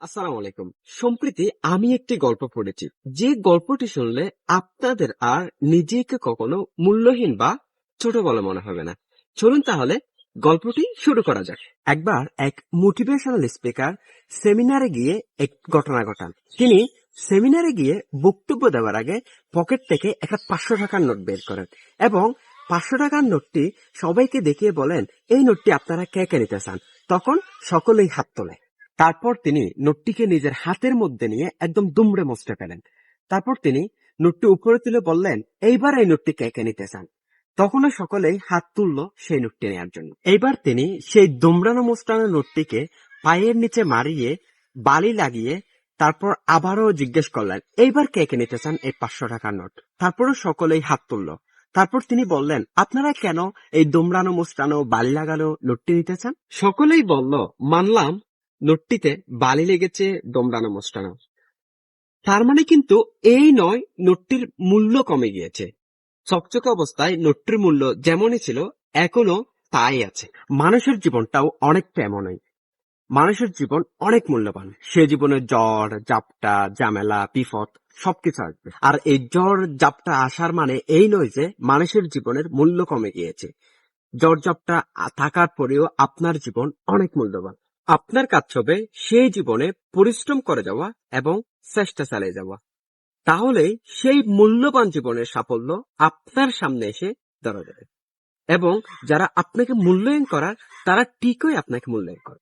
আসসালামু আলাইকুম। সম্প্রতি আমি একটি গল্প পড়েছি। যে গল্পটি শুনলে আপনাদের আর নিজেকে কখনো মূল্যহীন বা ছোট বলে মনে হবে না। চলুন তাহলে গল্পটি শুরু করা যাক। একবার এক মোটিভেশনাল স্পিকার সেমিনারে গিয়ে এক ঘটনা ঘটান। তিনি সেমিনারে গিয়ে বক্তব্য দেওয়ার আগে পকেট থেকে একটা পাঁচশো টাকার নোট বের করেন এবং পাঁচশো টাকার নোটটি সবাইকে দেখিয়ে বলেন, এই নোটটি আপনারা কে কে নিতে চান? তখন সকলেই হাত তোলে। তারপর তিনি নোটটিকে নিজের হাতের মধ্যে নিয়ে একদম দুমড়ে মুচড়ে ফেলেন তারপর তিনি নোটটি উপরে তুলে বললেন, এইবার এই নোটটি কে কে নিতে চান? তখনও সকলেই হাত তুললো সেই নোটটি নেওয়ার জন্য। এইবার তিনি সেই দুমড়ানো মুচড়ানো নোটটিকে পায়ের নিচে মারিয়ে বালি লাগিয়ে তারপর আবারও জিজ্ঞেস করলেন, এইবার কে কে নিতে চান এই পাঁচশো টাকার নোট? তারপরও সকলেই হাত তুললো। তারপর তিনি বললেন, আপনারা কেন এই দুমড়ানো মুচড়ানো বালি লাগানো নোটটি নিতে চান? সকলেই বলল, মানলাম নোটটিতে বালি লেগেছে দমড়ানো মোস্টানো তার মানে কিন্তু এই নয় নোটটির মূল্য কমে গিয়েছে। চকচকে অবস্থায় নোটটির মূল্য যেমনই ছিল এখনও তাই আছে। মানুষের জীবনটাও অনেকটা এমনই মানুষের জীবন অনেক মূল্যবান। সে জীবনে জ্বর, জাপটা, ঝামেলা, বিপদ সবকিছু আসবে। আর এই জ্বর, জাপটা আসার মানে এই নয় যে মানুষের জীবনের মূল্য কমে গিয়েছে। জ্বর, জাপটা থাকার পরেও আপনার জীবন অনেক মূল্যবান। আপনার কাজ হবে সেই জীবনে পরিশ্রম করে যাওয়া এবং চেষ্টা চালিয়ে যাওয়া। তাহলে সেই মূল্যবান জীবনের সাফল্য আপনার সামনে এসে যাবে এবং যারা আপনাকে মূল্যায়ন করার, তারা ঠিকই আপনাকে মূল্যায়ন করে